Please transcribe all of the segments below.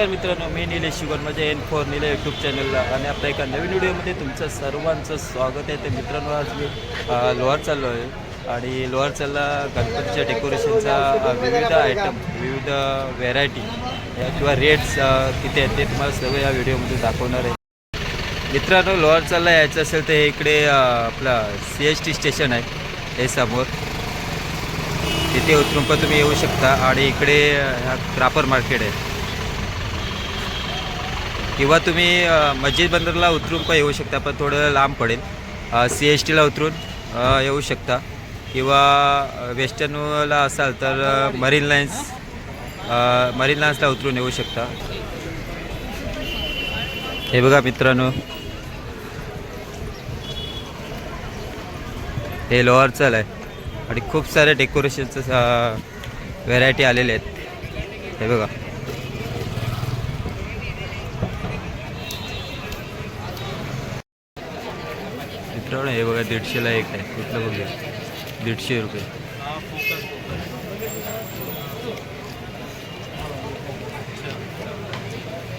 नमस्कार मित्रांनो मी निलेश शिवन माझ्या एन फोर निले यूट्यूब चॅनलला आणि आपल्या एका नवीन व्हिडिओमध्ये तुमचं सर्वांचं स्वागत आहे. तर मित्रांनो आज मी लोहार लोअर चाललो आहे आणि लोअर चालला गणपतीच्या डेकोरेशनचा विविध आयटम विविध व्हेरायटी किंवा रेट्स किती आहेत ते तुम्हाला सर्व या व्हिडिओमध्ये दाखवणार आहे. मित्रांनो लोअर चालला यायचं असेल तर इकडे आपला आपलं सी एस टी स्टेशन आहे हे समोर. तिथे उतरून पण तुम्ही येऊ शकता आणि इकडे ह्या क्रापर मार्केट आहे. किंवा तुम्ही मस्जिद बंदरला उतरून पण येऊ शकता पण थोडं लांब पडेल. सी एस टीला उतरून येऊ शकता. किंवा वेस्टर्नला असाल तर मरीन लाईन्स मरीन लाईन्सला उतरून येऊ शकता. हे बघा मित्रांनो. हे लोअर चल आहे. आणि खूप सारे डेकोरेशनचं व्हेरायटी आलेले आहेत. हे बघा. मित्रांनो हे बघा दीडशेला एक आहे. कुठलं बघूया. दीडशे रुपये.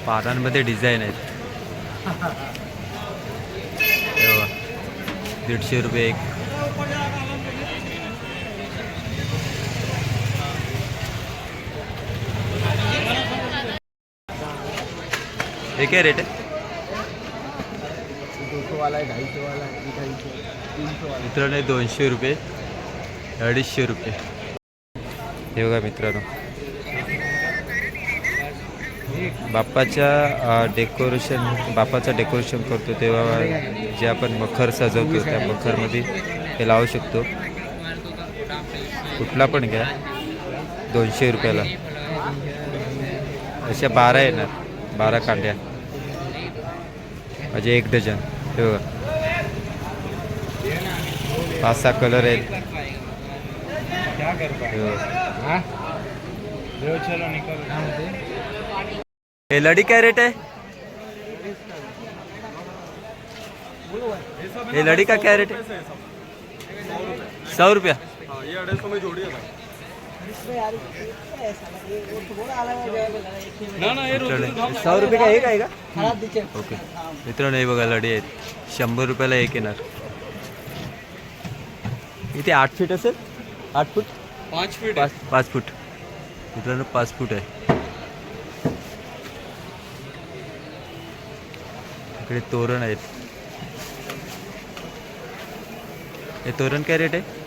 पारांमध्ये डिझाईन आहेत. दीडशे रुपये एक. हे काय रेट आहे? दो सौ वाला है ढाई सौ वाला है मित्रांनो दोनशे रुपये अडीचशे रुपये. हे बघा मित्रांनो. बाप्पाच्या डेकोरेशन बाप्पाचं डेकोरेशन करतो तेव्हा जे आपण मखर सजवतो त्या मखरमध्ये हे लावू शकतो. कुठला पण घ्या. दोनशे रुपयाला. अशा बारा येणार. बारा कांड्या. म्हणजे एक डझन. हे बघा. पाच सहा कलर आहेत. हे? लडी काय रेट आहे? हे लड़ी का क्या रेट है सौ रुपया. सौ रुपये का एक आहे का? ओके. मित्रांनो हे बघा लढी आहेत. शंभर रुपयाला एक येणार. इथे आठ फीट असेल? आठ फूट पाँच फीट पाच पाच फूट मित्रांनो पाच फूट आहे. इकडे तोरण आहेत. हे तोरण काय रेट आहे?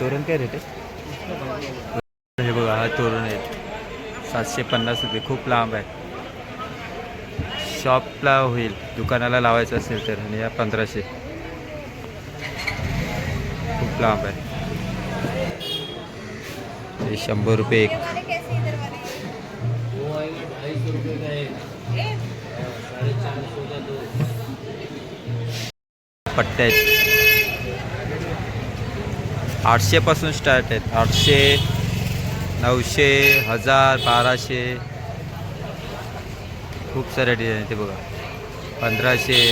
तोरण काय रेट आहे? हे बघा हा तोरण आहे. सातशे पन्नास रुपये. खूप लांब आहे. शॉपला होईल दुकानाला लावायचं असेल तर आणि या पंधराशे. खूप लांब आहे. हे शंभर रुपये एक. पट्ट्या आहेत. आठशेपासून स्टार्ट आहेत. आठशे नऊशे हजार बाराशे. खूप साऱ्या डिझाईन आहेत ते बघा. पंधराशे.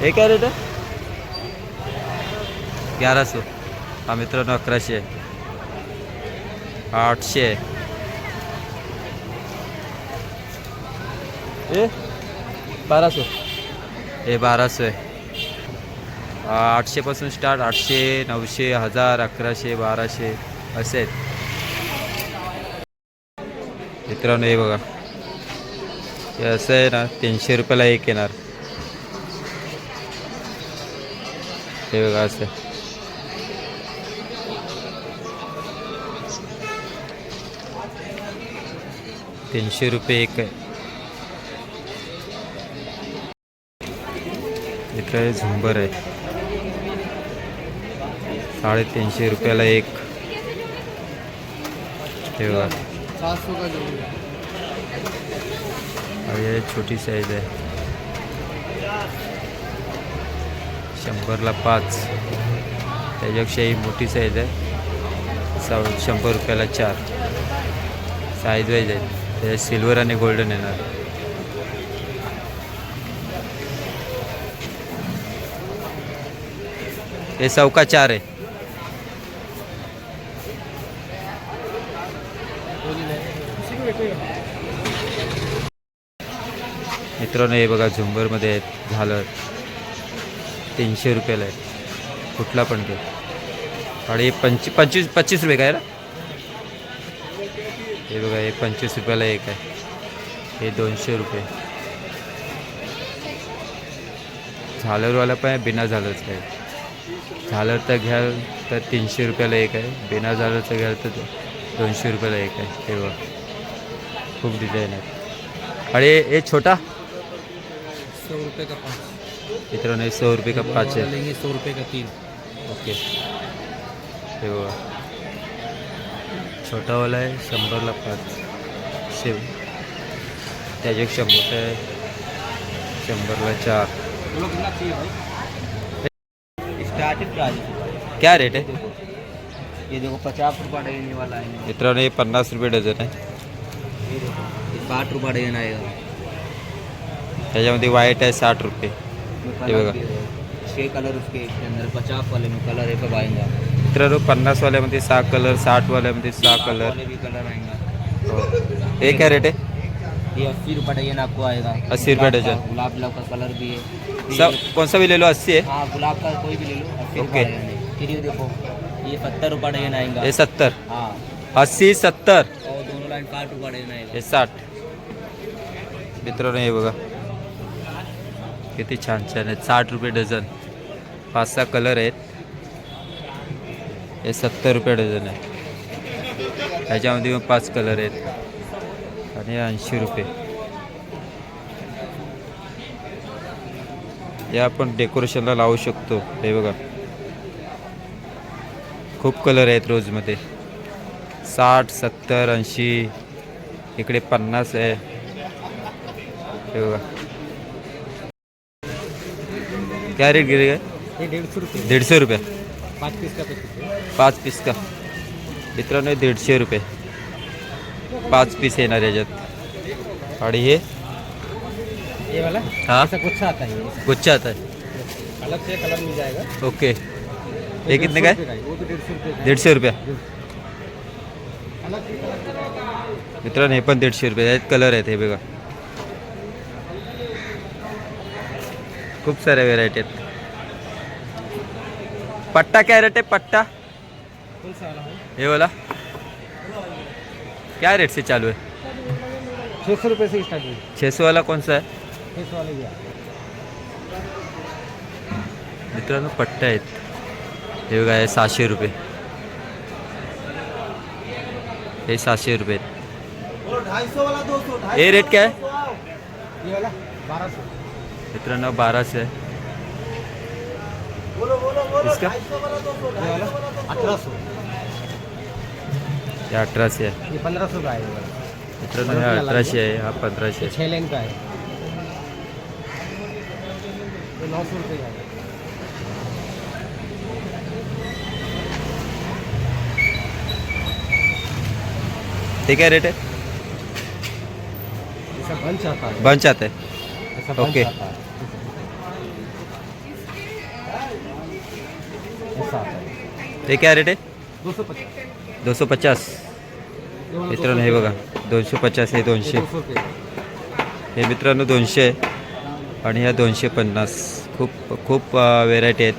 हे काय रेट आहे? ग्यारा सौ हा मित्रांनो अकराशे. आठशे. ए बारा हे बाराशे. आठशेपासून स्टार्ट आठशे नऊशे हजार अकराशे बाराशे असे आहेत. मित्रांनो हे बघा. हे असं आहे ना तीनशे रुपयाला एक येणार. हे बघा असं तीनशे रुपये एक आहे. आहे झुंबर आहे? साडेतीनशे रुपयाला एक. हे छोटी साईज आहे. शंभरला पाच. त्याच्यापेक्षा ही मोठी साईज आहे. सा शंभर रुपयाला चार. साईज वाईज आहे. त्याच्यात सिल्वर आणि गोल्डन येणार. हे चौका चार आहे. मित्रांनो हे बघा झुंबरमध्ये आहेत झालं तीनशे रुपयाला आहे. कुठला पण ते आणि हे पंचवीस पंचवीस पच्चीस रुपये काय ना? हे बघा हे पंचवीस रुपयाला एक आहे. हे दोनशे रुपये. झालरवाला पण आहे बिना झालंच आहे. झालर तर घ्याल तर तीनशे रुपयाला एक आहे. बिना झालरचं घ्याल तर दोनशे रुपयाला एक आहे. हे बघा. खूप डिझाईन आहेत आणि हे- छोटा? सौ रुपये का पाँच? मित्रांनो हे सौ रुपये का पाच आहे? लेंगे सौ रुपये का तीन? ओके. हे बघा. छोटावाला आहे शंभरला पाच. सेव त्याचे शंभर आहे. शंभरला चार. क्या रेट है? ये देखो पचास रुपये डजन वाला है। मित्रांनो हे पन्नास रुपये आहे देखो ये साठ रुपये डजन आएगा। त्याच्यामध्ये व्हाईट आहे साठ रुपये बघा. छः कलर उसके अंदर पचास वाले में कलर है सब आएगा। मित्रांनो पन्नासवाल्यामध्ये सहा कलर साठवाल्यामध्ये सहा कलर वाले भी कलर आएँगे। हे काय रेट आहे ये अस्सी रुपये डजन आपको आएगा। 80 रुपये डजन। गुलाब गुलाब का कलर भी है। सब कौन सा भी ले लो अस्सी है हाँ गुलाब का कोई भी ले लो ओके। है फिर ये देखो ये सत्तर रुपये डजन आएगा हे सत्तर. हाँ. अस्सी सत्तर. और दोनों लाइन साठ रुपये डजन आएगा हे साठ. मित्रांनो हे बघा. किती छान छान आहेत साठ रुपये डझन. पाच सहा कलर आहेत. हे सत्तर रुपये डझन आहे. ह्याच्यामध्ये पाच कलर आहेत. आणि ऐंशी रुपये. या आपण डेकोरेशनला लावू शकतो. हे बघा. खूप कलर आहेत रोजमध्ये साठ सत्तर ऐंशी इकडे पन्नास आहे. हे बघा. क्या रेट गिरेगा ये डेढ़ सौ रुपये. दीडशे रुपये. पाँच पीस का पाच पीस का? मित्रांनो दीडशे रुपये. पाच पीस येणार याच्यात. आणि हे ये वाला? हा। कुछ आता है ये। गुच्छा आता है। अलग से कलर मिल जाएगा। ओके। हे कितने डेढ़ सौ रुपये का रुपये है। अलग से कलर मित्रांनो हे। पण दीडशे रुपये। आहेत कलर आहेत हे बघा खूप साऱ्या व्हेरायटी आहेत पट्टा काय रेट आहे पट्टा? सा वाला हे? वाला। क्या रेट से चालू है? छः सौ रुपये से स्टार्ट छः सौ वाला कौन सा है? सौ मित्रांनो पट्टे आहेत. हे बघा हे सहाशे रुपये. हे सहाशे रुपये आहेत. ढाई सौ वाला दो सौ हे रेट काय? आहे ये वाला बारह सौ मित्रांनो बाराशे. आहे बोलो बोलो बोलो इसका? ये वाला? अठारह सौ हे अठराशे. आहे ये पंद्रह सौ का है ये वाला मित्रांनो हे अठराशे आहे हा पंधराशे आहे. छः लाइन का है नौ सौ रुपये का है ते काय रेट आहे? है बंच आता है ओके। है ऐसा आता है ते काय रेट आहे? दो सौ पचास. मित्रांनो हे बघा दोनशे पचास हे दोनशे. हे मित्रांनो दोनशे. आहे आणि ह्या दोनशे पन्नास खूप खूप व्हेरायटी आहेत.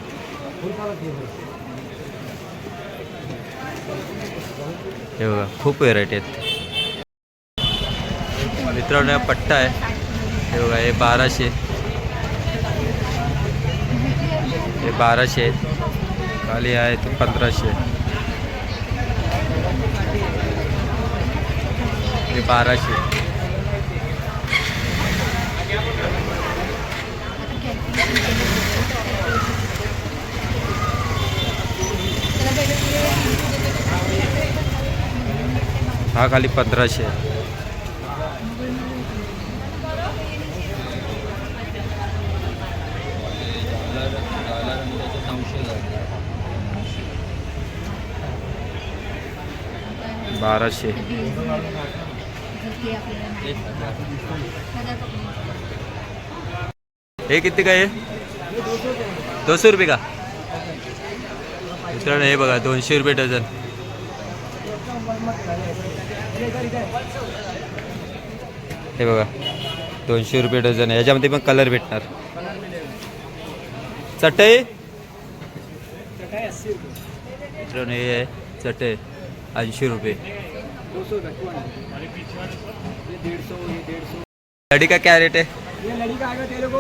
हे बघा खूप व्हेरायटी आहेत. मित्रांनो हा पट्टा आहे. हे बघा हे बाराशे. हे बाराशे आहेत. खाली आहे ते पंधराशे. हे बाराशे. हा खाली पंधराशे. बाराशे ये आपल्याला नाही. हजार पकडून. हे किती काय? दोनशे रुपये का? मित्रांनो हे बघा दोनशे रुपये डझन. हे बघा दोनशे रुपये डझन आहे. याच्यामध्ये पण कलर भेटणार. चटई? मित्रांनो हे आहे चटई ऐंशी रुपये. लड़ी का क्या रेट है ये लड़ी का आएगा तेरे को।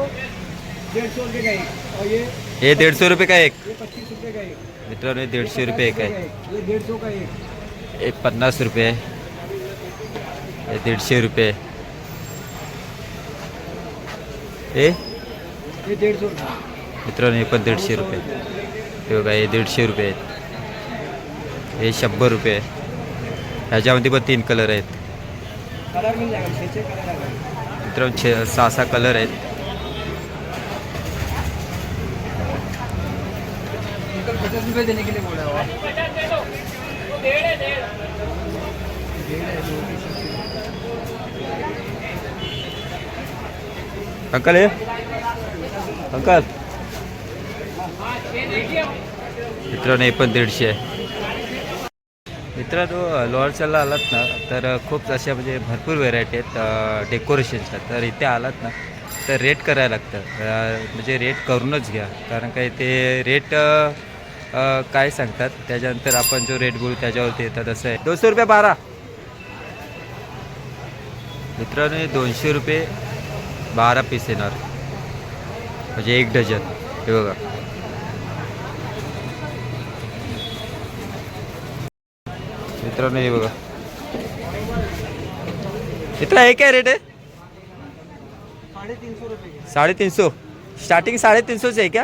सौ रुपये का एक और ये हे दीडशे रुपये का एक? ये पच्चीस रुपये का एक मित्रांनो हे दीडशे रुपये एक आहे. ये डेढ़ सौ का एक एक पन्नास रुपये. हे दीडशे रुपये. हे? ये डेढ़ सौ रुपये. मित्रांनो हे पण दीडशे रुपये. हे बघा हे दीडशे रुपये आहेत. हे शंभर रुपये. आहे. ह्याच्यामध्ये पण तीन कलर आहेत. कलर मिल जाएगा छः छः कलर आएगा मित्रांनो छे सहा सहा कलर आहेत अंकल पचास रुपये देने के लिए बोला हुआ अंकल हे अंकल. मित्रांनो हे पण दीडशे आहे. तो लोअरच्याला आलात ना तर खूप अशा म्हणजे भरपूर व्हेरायटी आहेत डेकोरेशनच्या तर इथे आलात ना तर रेट करायला लागतं. म्हणजे रेट करूनच घ्या. कारण काय ते रेट काय सांगतात? त्याच्यानंतर आपण जो रेट बोलू त्याच्यावरती येतात असं आहे. दोनशे रुपये बारा. मित्रांनो हे दोनशे रुपये बारा पीस येणार. म्हणजे एक डझन. हे बघा. मित्रांनो हे बघा. इथला हे काय रेट आहे साढ़े तीन सौ रुपये. के साडेतीन सौ स्टार्टिंग साडेतीन सौचे आहे क्या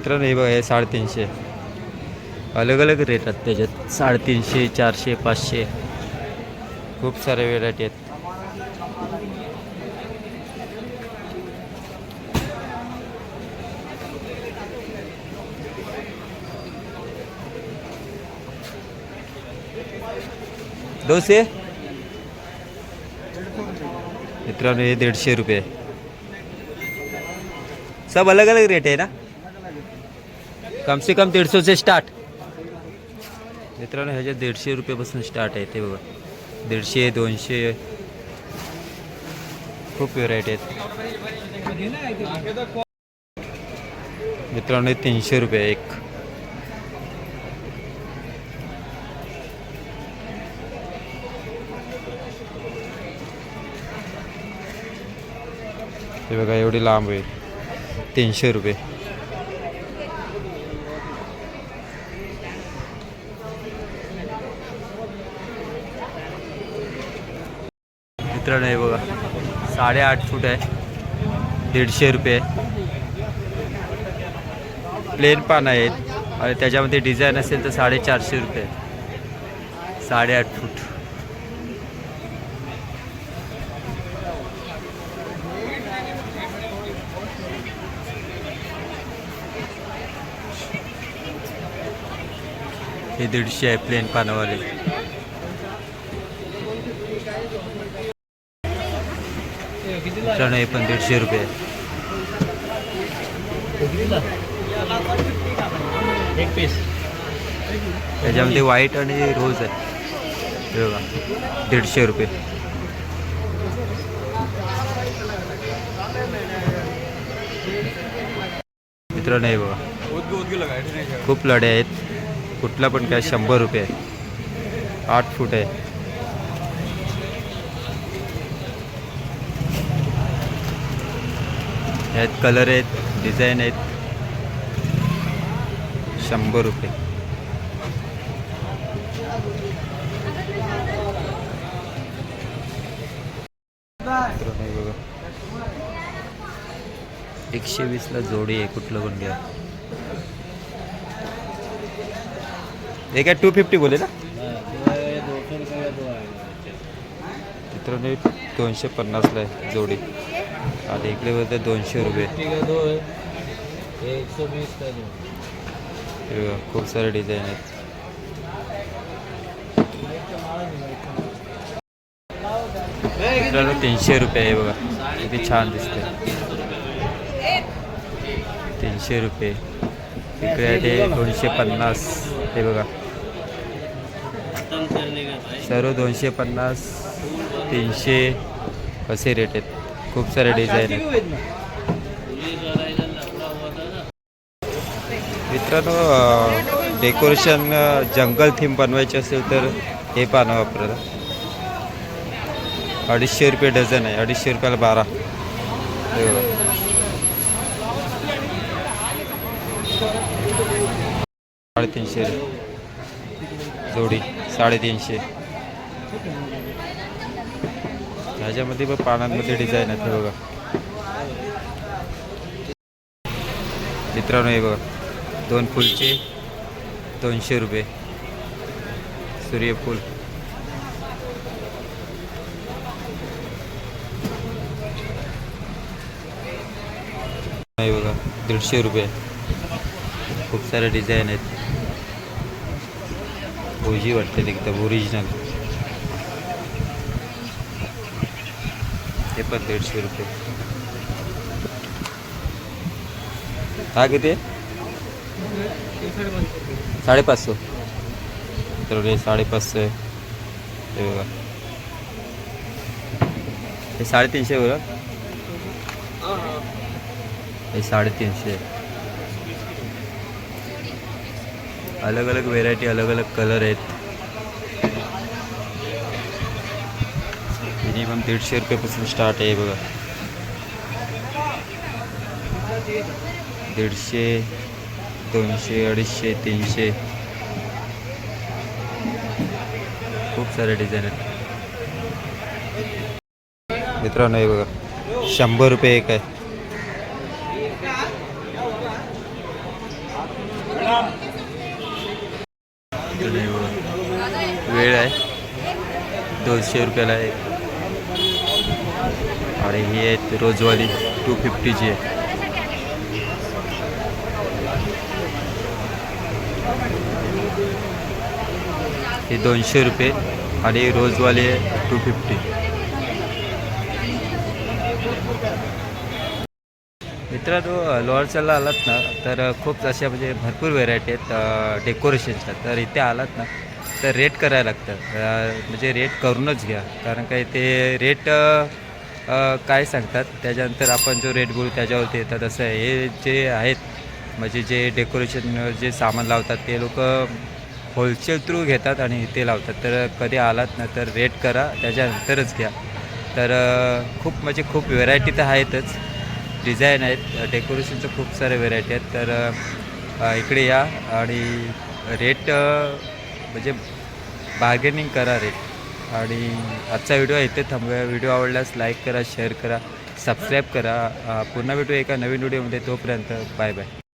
मित्रांनो हे बघा, हे साडेतीनशे. अलग अलग रेट आहेत त्याच्यात. साडेतीनशे, चारशे, पाचशे. खूप सारे व्हेरायटी आहेत. डोसे मित्रांनो, हे दीडशे रुपये. सब अलग अलग रेट है ना? कम से कम दीडशे से स्टार्ट मित्रांनो ह्याच्या दीडशे रुपयेपासून स्टार्ट आहे ते बघा. दीडशे दोनशे. खूप व्हेरायटी आहेत. मित्रांनो तीनशे रुपये एक. ते बघा एवढी लांब आहे. तीनशे रुपये. मित्रांनो हे बघा. साडेआठ फूट आहे. दीडशे रुपये. प्लेन पान आहेत आणि त्याच्यामध्ये डिझाईन असेल तर साडेचारशे रुपये. साडेआठ फूट. हे दीडशे आहे प्लेन पानावाले. हे पण दीडशे रुपये. आहे. एक पीस याच्यामध्ये व्हाईट आणि रोज आहे. बघा दीडशे रुपये. मित्रांनो हे बघा. खूप लढे आहेत. कुठला पण काय शंभर रुपये. आहे आठ फूट आहे. ह्यात कलर आहेत डिझाईन आहेत. शंभर रुपये. बघा एकशे वीसला जोडी आहे कुठलं पण घ्या. एक आहे टू फिफ्टी बोले ना? दोनशे पन्नासला आहे जोडी. आणि इकडे बोलते दोनशे रुपये. हे बघा खूप सारे डिझाईन आहेत. तीनशे रुपये आहे बघा. किती छान दिसते तीनशे रुपये. इकडे ते दोनशे पन्नास. हे बघा. सर्व दोनशे पन्नास तीनशे असे रेट आहेत. खूप सारे डिझाईन आहेत. मित्रांनो डेकोरेशन जंगल थीम बनवायची असेल तर हे पानं वापरलं अडीचशे रुपये डझन आहे. अडीचशे रुपयाला बारा. साडेतीनशे जोडी साडेतीनशे. ह्याच्यामध्ये पण पानांमध्ये डिझाईन आहेत हे बघा. मित्रांनो हे बघा. दोन फुलचे दोनशे रुपये. सूर्यफूल. हे बघा दीडशे रुपये. खूप सारे डिझाईन आहेत. भोजी वाटते एकदम ओरिजिनल हे पण दीडशे रुपये. हा किती? आहे साडेपाचशे. तर हे साडेपाचशे हे बघा. हे साडेतीनशे बघा हे साडेतीनशे अलग अलग व्हेरायटी अलग अलग कलर आहेत. मिनिमम दीडशे रुपयापासून स्टार्ट आहे बघा दीडशे दोनशे अडीचशे तीनशे खूप सारे डिझाईन आहेत मित्रांनो हे बघा शंभर रुपये एक आहे वेळ आहे। दोनशे रुपयाला आहे आणि ही आहेत रोजवाली टू फिफ्टीची आहे ही दोनशे रुपये आणि रोजवाली आहे टू फिफ्टी मित्रांनो लोअरच्याला आलात ना तर खूप अशा म्हणजे भरपूर व्हेरायटी आहेत डेकोरेशनच्या तर इथे आलात ना तर रेट करायला लागतं म्हणजे रेट करूनच घ्या. कारण काय ते रेट काय सांगतात? त्याच्यानंतर आपण जो रेट बुल त्याच्यावरती येतात असं आहे हे जे आहेत म्हणजे जे डेकोरेशन जे सामान लावतात ते लोक होलसेल थ्रू घेतात आणि इथे लावतात. तर कधी आलात ना तर रेट करा त्याच्यानंतरच घ्या. तर खूप म्हणजे खूप व्हेरायटी तर आहेतच. डिझाईन आहेत डेकोरेशनचं खूप सारे व्हेरायटी आहेत. तर इकडे या आणि रेट म्हणजे बार्गेनिंग करा रेट आणि आजचा व्हिडिओ इथे थांबूया. व्हिडिओ आवडल्यास लाईक करा शेअर करा सबस्क्राईब करा. पुन्हा भेटू एका नवीन व्हिडिओमध्ये. तोपर्यंत बाय बाय